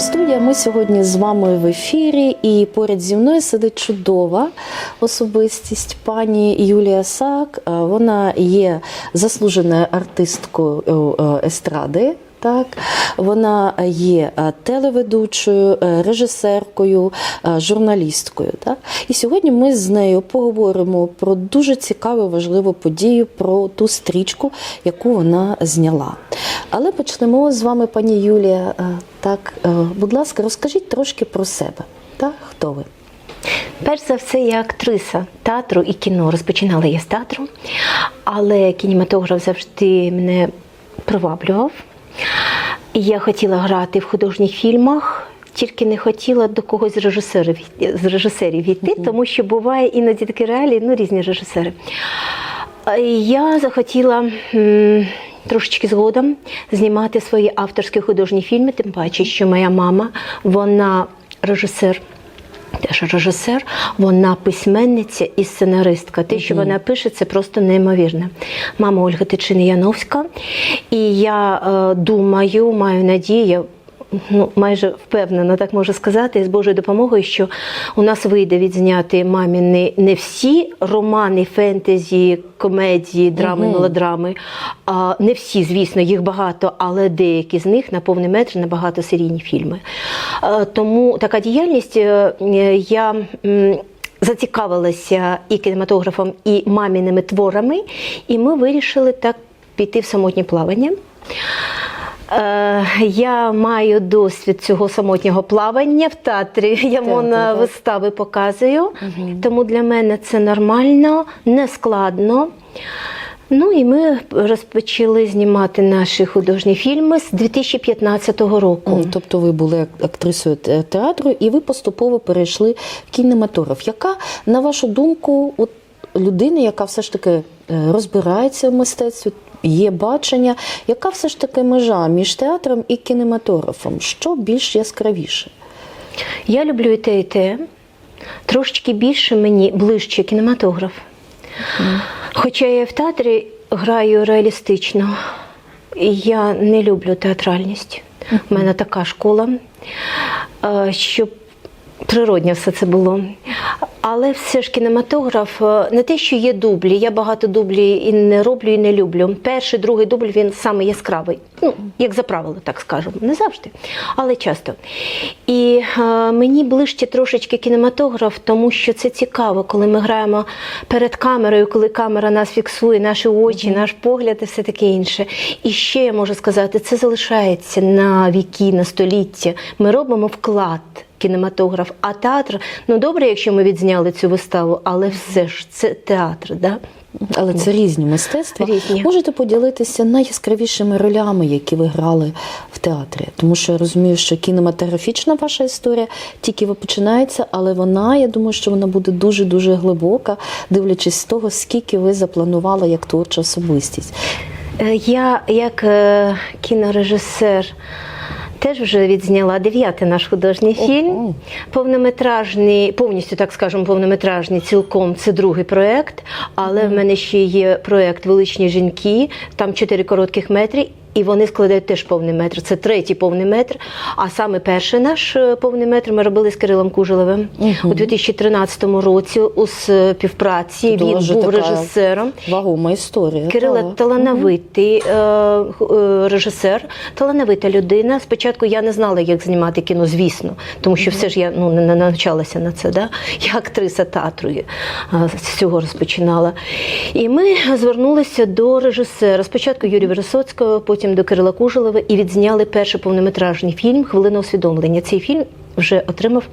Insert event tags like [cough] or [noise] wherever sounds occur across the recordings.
студія. Ми сьогодні з вами в ефірі, і поряд зі мною сидить чудова особистість пані Юлія Сак. Е, Вона є заслуженою артисткою е, естради. Так, вона є е, телеведучою, е, режисеркою, е, журналісткою. Так? І сьогодні ми з нею поговоримо про дуже цікаву важливу подію, про ту стрічку, яку вона зняла. Але почнемо з вами, пані Юлія. Так, будь ласка, розкажіть трошки про себе. Так, хто ви? Перш за все, я актриса театру і кіно. Розпочинала я з театру, але кінематограф завжди мене приваблював. І я хотіла грати в художніх фільмах, тільки не хотіла до когось з режисерів, з режисерів йти, тому що буває іноді такі реалії, ну різні режисери. Я захотіла трошечки згодом знімати свої авторські художні фільми, тим паче, що моя мама, вона режисер. Теж режисер, вона письменниця і сценаристка. Те, що вона пише, це просто неймовірно. Мама Ольга Тичини Яновська. І я е, думаю, маю надію, ну, майже впевнена, так можу сказати, з Божою допомогою, що у нас вийде відзняти маміни не всі романи, фентезі, комедії, драми, мелодрами. А, не всі, звісно, їх багато, але деякі з них на повний метр на багатосерійні фільми. Е, тому така діяльність е, я. Зацікавилася і кінематографом, і маміними творами, і ми вирішили так піти в самотнє плавання. Е, Я маю досвід цього самотнього плавання в театрі. [laughs] Я Так, на так. вистави показую, тому для мене це нормально, не складно. Ну і ми розпочали знімати наші художні фільми з 2015 року. Тобто ви були актрисою театру, і ви поступово перейшли в кінематограф. Яка, на вашу думку, от людина, яка все ж таки е, розбирається в мистецтві, є бачення, яка все ж таки межа між театром і кінематографом? Що більш яскравіше? Я люблю і те, і те. Трошечки більше мені ближче кінематограф. Хоча я в театрі граю реалістично, я не люблю театральність. У мене така школа, щоб природньо все це було. Але все ж кінематограф е, не те, що є дублі. Я багато дублі і не роблю, і не люблю. Перший, другий дубль він саме яскравий. Ну, як за правило, так скажемо. Не завжди, але часто. І е, мені ближче трошечки кінематограф, тому що це цікаво, коли ми граємо перед камерою, коли камера нас фіксує, наші очі, наш погляд і все таке інше. І ще я можу сказати, це залишається на віки, на століття. Ми робимо вклад кінематограф, а театр, ну добре, якщо ми відзняли цю виставу, але все ж це театр, да? Але це різні мистецтва. Різні. Можете поділитися найяскравішими ролями, які ви грали в театрі? Тому що я розумію, що кінематографічна ваша історія тільки ви починається, але вона, я думаю, що вона буде дуже дуже глибока, дивлячись з того, скільки ви запланували як творча особистість. Е, Я як е, кінорежисер теж вже відзняла дев'ятий наш художній фільм. Повнометражний, повністю так скажемо, повнометражний цілком це другий проект. Але в мене ще є проект Величні жінки, там чотири коротких метри. І вони складають теж повний метр. Це третій повний метр. А саме перший наш е, повний метр ми робили з Кирилом Кужелевим у 2013 році у співпраці. Він був така режисером. Вагома історія. Кирило так. талановитий е, е, режисер, талановита людина. Спочатку я не знала, як знімати кіно, звісно, тому що все ж я ну, не навчалася на це. Да? Я актриса театру е, з цього розпочинала. І ми звернулися до режисера. Спочатку Юрія Вересоцького, потім до Кирила Кужелева і відзняли перший повнометражний фільм Хвилина усвідомлення. Цей фільм вже отримав.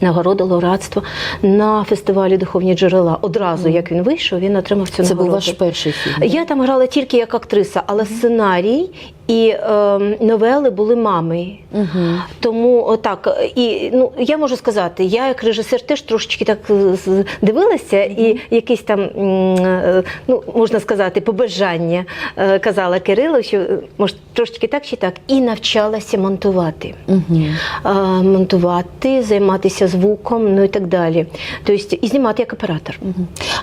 Нагороду лауреатства на фестивалі Духовні джерела. Одразу як він вийшов, він отримав цю Це нагороду. був ваш перший фільм. Я там грала тільки як актриса, але сценарій і е, новели були мами. Тому отак. І ну я можу сказати, я як режисер теж трошечки так дивилася, і якісь там е, ну можна сказати, побажання е, казала Кирилу, що е, може трошечки так чи так, і навчалася монтувати. Е, монтувати, займатися розібратися звуком, ну і так далі. Тобто і знімати як оператор.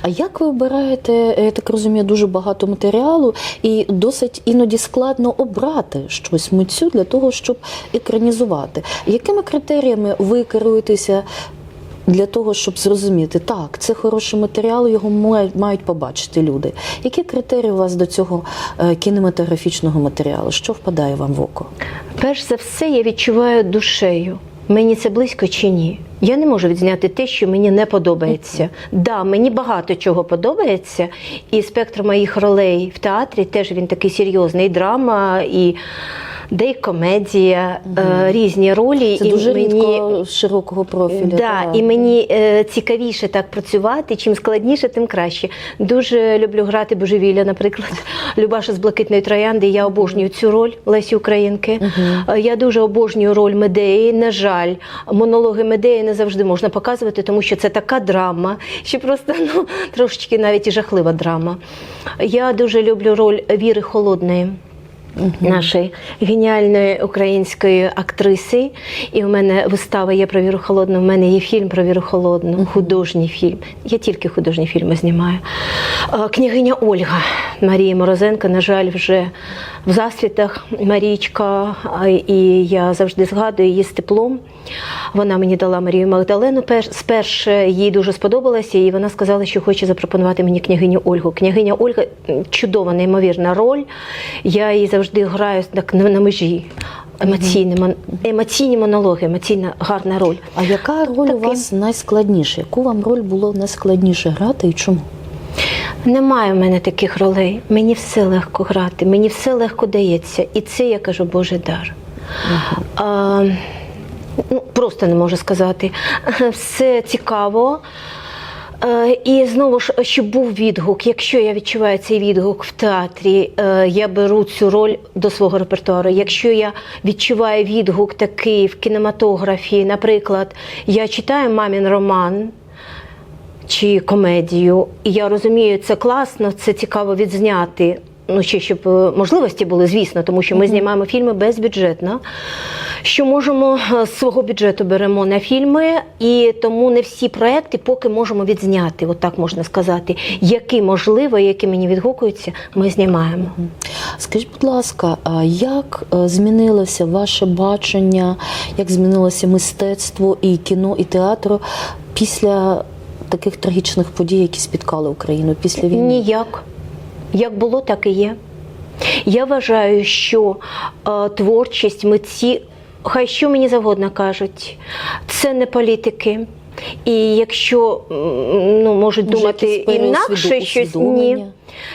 А як ви обираєте, я так розумію, дуже багато матеріалу, і досить іноді складно обрати щось митцю для того, щоб екранізувати? Якими критеріями ви керуєтеся для того, щоб зрозуміти, так, це хороший матеріал, його мають, мають побачити люди? Які критерії у вас до цього е, кінематографічного матеріалу? Що впадає вам в око? Перш за все, я відчуваю душею. Мені це близько чи ні? Я не можу відзняти те, що мені не подобається. Да, мені багато чого подобається, і спектр моїх ролей в театрі теж він такий серйозний. І драма, і де й комедія, е, різні ролі. Це і дуже мені... рідко широкого профілю. Да, так. і мені е, цікавіше так працювати. Чим складніше, тим краще. Дуже люблю грати божевілля, наприклад. [laughs] Любаша з блакитної троянди. Я обожнюю цю роль Лесі Українки. Е, Я дуже обожнюю роль Медеї. На жаль, монологи Медеї не завжди можна показувати, тому що це така драма, що просто [laughs] ну трошечки навіть і жахлива драма. Я дуже люблю роль Віри Холодної нашої геніальної української актриси. І у мене вистава є про Віру Холодну. У мене є фільм про Віру Холодну, художній фільм. Я тільки художні фільми знімаю. Е, Княгиня Ольга Марії Морозенко, на жаль, вже в засвітах Марічка, і я завжди згадую її з теплом. Вона мені дала Марію Магдалену. пер- Сперше їй дуже сподобалося, і вона сказала, що хоче запропонувати мені княгиню Ольгу. Княгиня Ольга чудова, неймовірна роль. Я її завжди граю так на межі. Емоційні, мон- емоційні монологи, емоційна гарна роль. А яка роль у вас найскладніша? Яку вам роль було найскладніше грати і чому? Немає в мене таких ролей. Мені все легко грати, мені все легко дається. І це я кажу Божий дар. А, ну, просто не можу сказати. [laughs] Все цікаво. І знову ж, щоб був відгук. Якщо я відчуваю цей відгук в театрі, е, я беру цю роль до свого репертуару. Якщо я відчуваю відгук такий в кінематографі, наприклад, я читаю мамін роман чи комедію, і я розумію, це класно, це цікаво відзняти. Ну, ще щоб е, можливості були, звісно, тому що ми знімаємо фільми безбюджетно. Що можемо е, з свого бюджету беремо на фільми, і тому не всі проекти поки можемо відзняти, отак можна сказати. Які можливо, які мені відгукуються, ми знімаємо. Скажіть, будь ласка, як е, змінилося ваше бачення, як змінилося мистецтво і кіно, і театру після таких трагічних подій, які спіткали Україну після війни? Ніяк. Як було, так і є. Я вважаю, що е, творчість, митці, хай що мені завгодно кажуть, це не політики. І якщо ну, можуть Може, думати інакше щось, ні.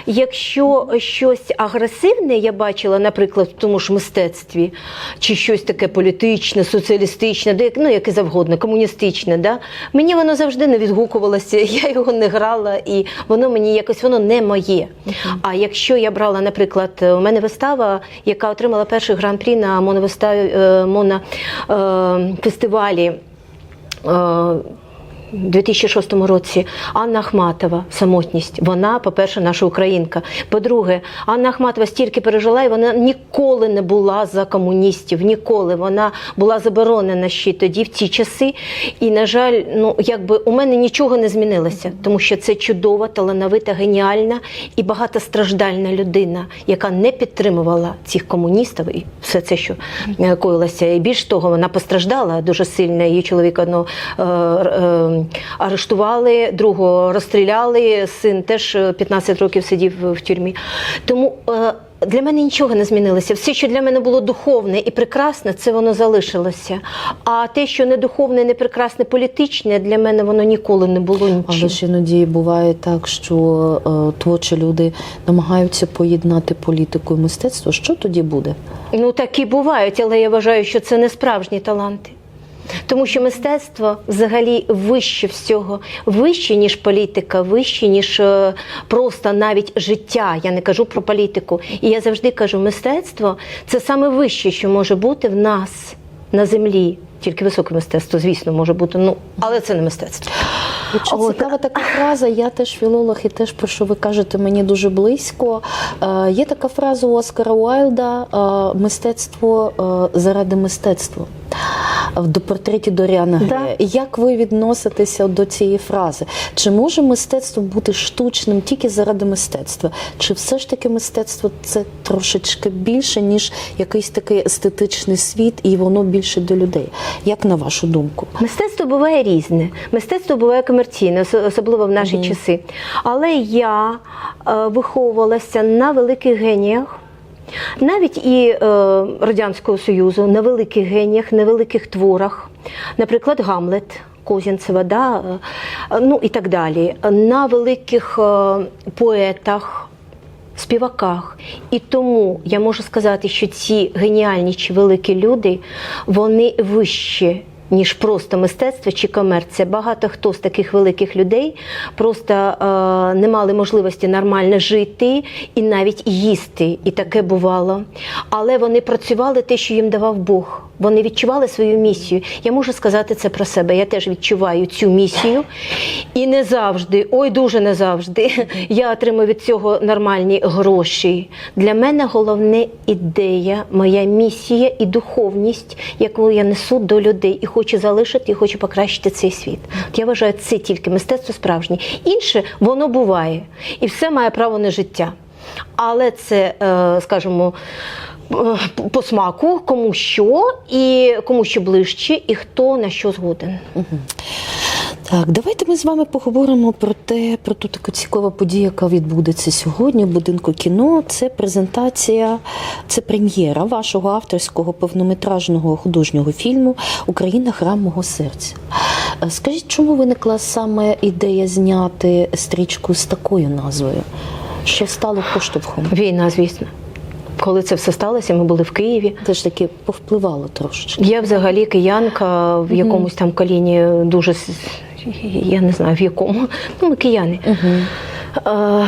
Якщо щось агресивне я бачила, наприклад, в тому ж мистецтві, чи щось таке політичне, соціалістичне, ну, яке завгодно, комуністичне, да? мені воно завжди не відгукувалося, [laughs] я його не грала, і воно мені якось воно не моє. А якщо я брала, наприклад, у мене вистава, яка отримала перший гран-прі на моновиставі, е, монофестивалі. Е, у 2006 році Анна Ахматова самотність. Вона, по-перше, наша українка. По-друге, Анна Ахматова стільки пережила, і вона ніколи не була за комуністів. Ніколи вона була заборонена ще тоді, в ті часи. І, на жаль, ну якби у мене нічого не змінилося, тому що це чудова, талановита, геніальна і багатостраждальна людина, яка не підтримувала цих комуністів і все це, що е, коїлося. І більш того, вона постраждала дуже сильно. Її чоловіка ну, е, е, арештували, другого розстріляли. Син теж е, 15 років сидів в тюрмі. Тому е, для мене нічого не змінилося. Все, що для мене було духовне і прекрасне, це воно залишилося. А те, що не духовне, не прекрасне, політичне, для мене воно ніколи не було нічим. Але ж іноді буває так, що е, творчі люди намагаються поєднати політику і мистецтво. Що тоді буде? Ну такі бувають, але я вважаю, що це не справжні таланти. Тому що мистецтво взагалі вище всього, вище, ніж політика, вище, ніж е, просто навіть життя. Я не кажу про політику. І я завжди кажу, мистецтво це саме вище, що може бути в нас на землі. Тільки високе мистецтво, звісно, може бути, ну але це не мистецтво. От що От. цікава така фраза, я теж філолог і теж про що ви кажете мені дуже близько. Е, є така фраза у Оскара Уайлда е, мистецтво е, заради мистецтва. До портреті Доріана Да. Грея. Як ви відноситеся до цієї фрази? Чи може мистецтво бути штучним тільки заради мистецтва? Чи все ж таки мистецтво це трошечки більше, ніж якийсь такий естетичний світ, і воно більше до людей? Як на вашу думку? Мистецтво буває різне. Мистецтво буває комерційне, особливо в наші часи. Але я е, виховувалася на великих геніях. Навіть і е, Радянського Союзу на великих геніях, на великих творах, наприклад, Гамлет Козінцева, да, е, ну і так далі, на великих е, поетах, співаках. І тому я можу сказати, що ці геніальні чи великі люди, вони вищі. Ніж просто мистецтво чи комерція. Багато хто з таких великих людей просто е, не мали можливості нормально жити і навіть їсти. І таке бувало. Але вони працювали те, що їм давав Бог. Вони відчували свою місію. Я можу сказати це про себе. Я теж відчуваю цю місію. І не завжди, ой, дуже не завжди, я отримую від цього нормальні гроші. Для мене головне ідея, моя місія і духовність, яку я несу до людей і хочу залишити, і хочу покращити цей світ. От я вважаю, це тільки мистецтво справжнє. Інше воно буває, і все має право на життя. Але це, е, скажімо, по смаку, кому що, і кому що ближче, і хто на що згоден. Так, давайте ми з вами поговоримо про те, про ту таку цікаву подію, яка відбудеться сьогодні в будинку кіно. Це презентація, це прем'єра вашого авторського повнометражного художнього фільму Україна храм мого серця. Е, Скажіть, чому виникла саме ідея зняти стрічку з такою назвою? Що стало поштовхом? Війна, звісно. Коли це все сталося, ми були в Києві. Це ж таки повпливало трошечки. Я взагалі киянка в якомусь там коліні дуже я не знаю в якому. Ну, ми кияни. Е,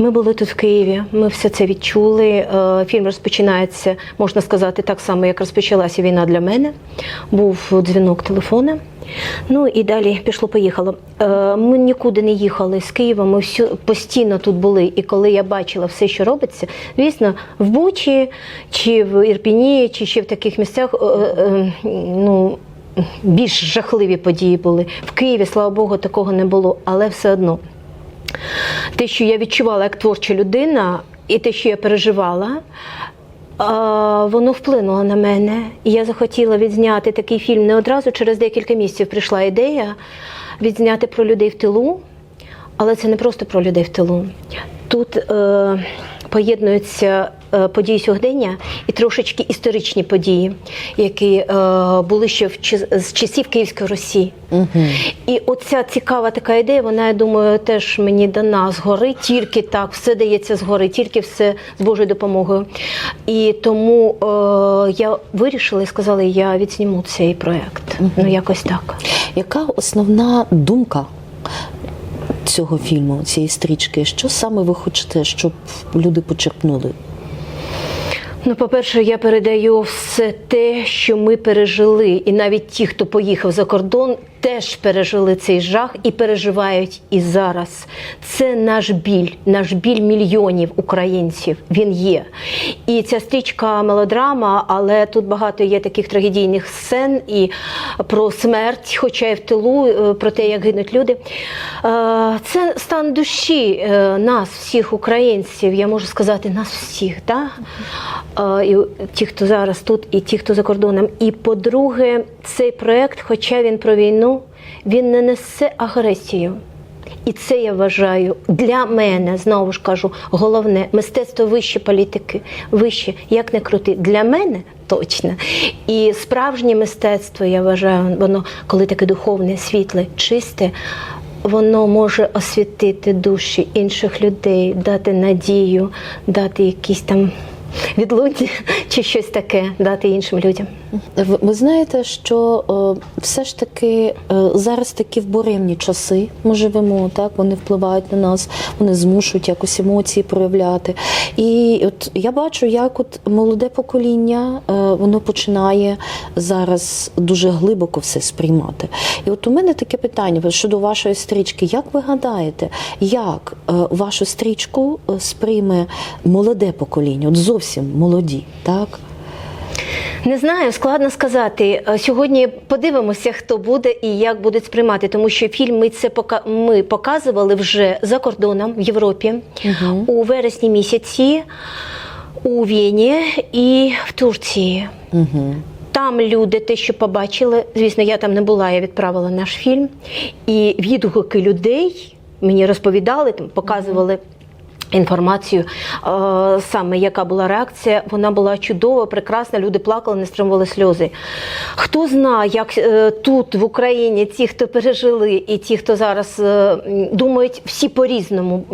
Ми були тут в Києві, ми все це відчули. Е, Фільм розпочинається, можна сказати, так само, як розпочалася війна для мене. Був дзвінок телефона. Ну і далі пішло-поїхало. Е, Ми нікуди не їхали з Києва, ми всю, постійно тут були. І коли я бачила все, що робиться, звісно, в Бучі чи в Ірпіні, чи ще в таких місцях, е, ну. Більш жахливі події були. В Києві, слава Богу, такого не було, але все одно те, що я відчувала як творча людина, і те, що я переживала, воно вплинуло на мене. І я захотіла відзняти такий фільм не одразу. Через декілька місяців прийшла ідея відзняти про людей в тилу. Але це не просто про людей в тилу. Тут е, поєднуються події сьогодення і трошечки історичні події, які е, були ще в з часів Київської Росії. І оця цікава така ідея, вона, я думаю, теж мені дана згори, тільки так, все дається згори, тільки все з Божою допомогою. І тому е, я вирішила і сказала, я відсніму цей проєкт. Ну, якось так. Яка основна думка цього фільму, цієї стрічки? Що саме ви хочете, щоб люди почерпнули? Ну, по-перше, я передаю все те, що ми пережили, і навіть ті, хто поїхав за кордон, теж пережили цей жах і переживають і зараз. Це наш біль, наш біль мільйонів українців. Він є. І ця стрічка мелодрама, але тут багато є таких трагедійних сцен і про смерть, хоча й в тилу, е, про те, як гинуть люди. Е, Це стан душі е, нас, всіх українців, я можу сказати, нас всіх. Да? І ті, хто зараз тут, і ті, хто за кордоном. І по-друге, цей проект, хоча він про війну, він не несе агресію. І це я вважаю для мене, знову ж кажу, головне мистецтво вище політики, вище, як не крути. Для мене точно. І справжнє мистецтво, я вважаю, воно коли таке духовне, світле, чисте. Воно може освітити душі інших людей, дати надію, дати якісь там відлуння [laughs] чи щось таке, дати іншим людям. Ви, знаєте, що е, все ж таки е, зараз такі вборемні часи ми живемо, так вони впливають на нас, вони змушують якось емоції проявляти. І от я бачу, як от молоде покоління е, воно починає зараз дуже глибоко все сприймати. І от у мене таке питання щодо вашої стрічки. Як ви гадаєте, як вашу стрічку сприйме молоде покоління, от зовсім молоді, так? Не знаю, складно сказати. Е, Сьогодні подивимося, хто буде і як будуть сприймати, тому що фільм ми це пока ми показували вже за кордоном в Європі у вересні місяці, у Вені і в Турції. Угу. Там люди те, що побачили, звісно, я там не була, я відправила наш фільм. І відгуки людей мені розповідали, там показували. Інформацію е, саме яка була реакція, вона була чудова, прекрасна. Люди плакали, не стримували сльози. Хто знає, як е, тут в Україні ті, хто пережили, і ті, хто зараз е, думають всі по-різному.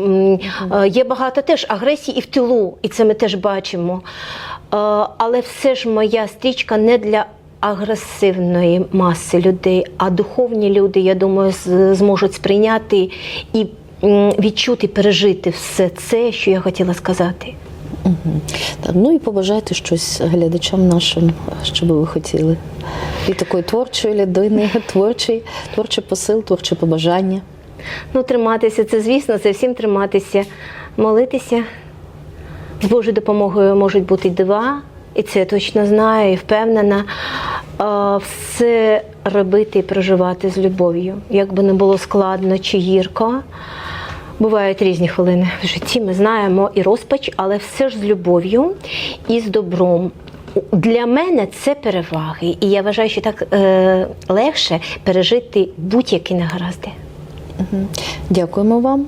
Є багато теж агресії і в тилу, і це ми теж бачимо. Але все ж моя стрічка не для агресивної маси людей, а духовні люди, я думаю, зможуть сприйняти і відчути, пережити все це, що я хотіла сказати. Так, ну і побажайте щось глядачам нашим, що би ви хотіли. І такої творчої людини, [laughs] творчий, творчий посил, творче побажання. Ну, триматися, це звісно, це всім триматися, молитися. З Божою допомогою можуть бути дива, і це я точно знаю і впевнена. Все робити і проживати з любов'ю. Як би не було складно чи гірко. Бувають різні хвилини в житті, ми знаємо і розпач, але все ж з любов'ю і з добром. Для мене це переваги, і я вважаю, що так е, легше пережити будь-які негаразди. Дякуємо вам.